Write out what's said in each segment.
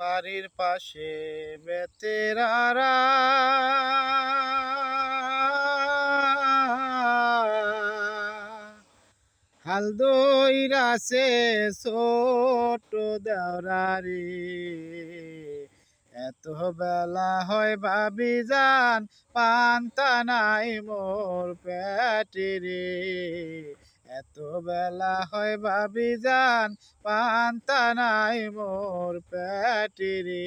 বাড়ির পাশে বেতেরারা হাল দইরাছে ছোট দেওরারি। এত বেলা হয় ভাবি যান পান্তা নাই মোর পেটে এত বেলা হয় ভাবি যান পান্তা নাই মোর পেটে রে।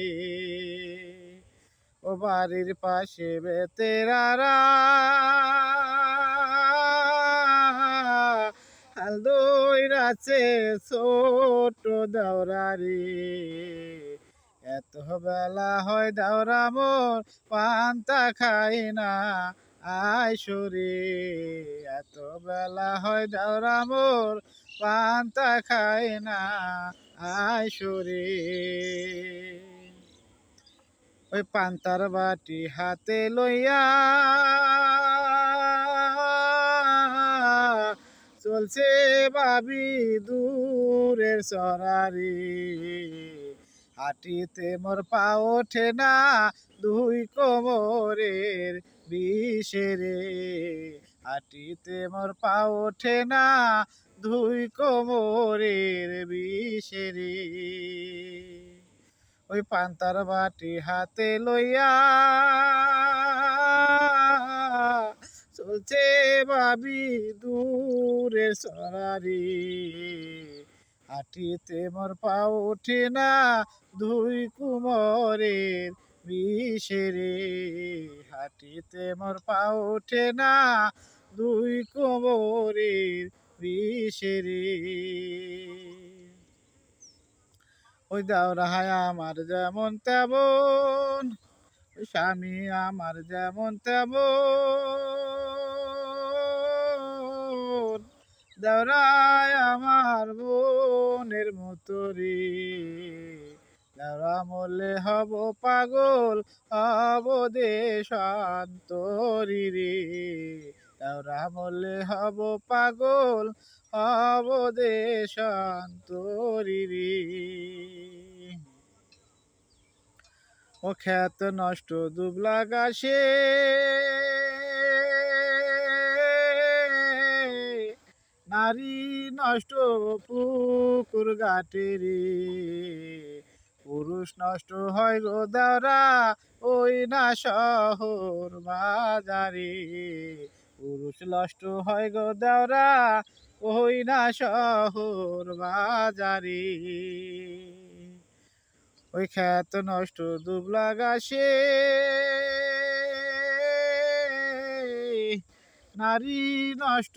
ও বাড়ির পাশে বেতেরারা হাল দইরাছে ছোট দাওরারি এত বেলা হয় দাওরা মোর, পান্তা খাই না। আইসরে এত বেলা হয় দাওরা মোর, পান্তা খাই না আইসরে ওই পান্তার বাটি হাতে লইয়া চলছে বাবি দূরের সরারি হাটিতে মোর পা ওঠে না দুই কোমরের বিষেরে হাঁটিতে মোর পা ওঠে না, দুই কোমরের বিষেরে ওই পান্তার বাটি হাতে লইয়া চলছে ভাবি দূরে সরারি। হাঁটিতে মোর পা ওঠে না, দুই কুমরের বিষেরে হাঁটিতে মোর পা ওঠে না। দুই কুমরের বিষেরে। ওই দাওরাহায় আমার যেমন তেমন স্বামী আমার যেমন তেমন। দাওরায় আমার বোনের মতো রে। মরলে হব পাগল, হব দেশান্তরি রে। মরলে হব পাগল, হব দেশান্তরি রে। ও খ্যাত নষ্ট দুবলা গাছে, নারী নষ্ট পুকুর ঘাটে রে। পুরুষ নষ্ট হয় গো দাওরা ওই না শহর বাজারে পুরুষ নষ্ট হয় গো দাওরা ওই না শহর বাজারে ওই খ্যাত নষ্ট দুবলা গাছে নারী নষ্ট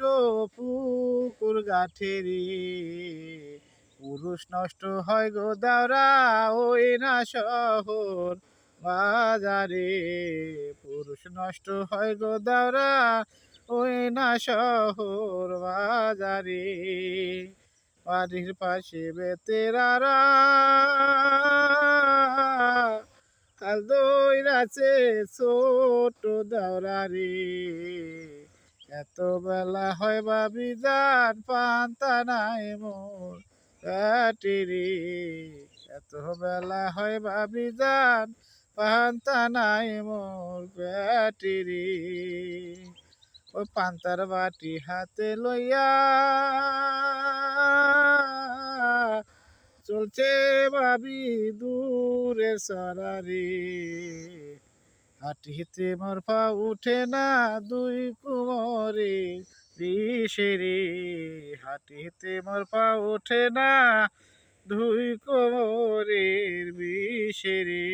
পুকুর গাঠে রে পুরুষ নষ্ট হয় গো দাওরা, ওই না শহর বাজারে। পুরুষ নষ্ট হয় গো দাওরা, ওই না শহর বাজারে। বাড়ির পাশে বেতেরারা কাল দইরাছে ছোট দাওরারি এত বেলা হয় বা যান পান্তা নাই মোর। কাটিরি। এত বেলা হয় বাবি যান, পান্তা নাই মোর প্যাটিরি ওই পান্তার বাটি হাতে লইয়া চলছে ভাবি দূরে সরারি। হাঁটিতে মোর পা উঠে না দুই কুমরে। বিষেরে হাঁটিতে মোর পা উঠে না ধুই কোমরের বিষেরে।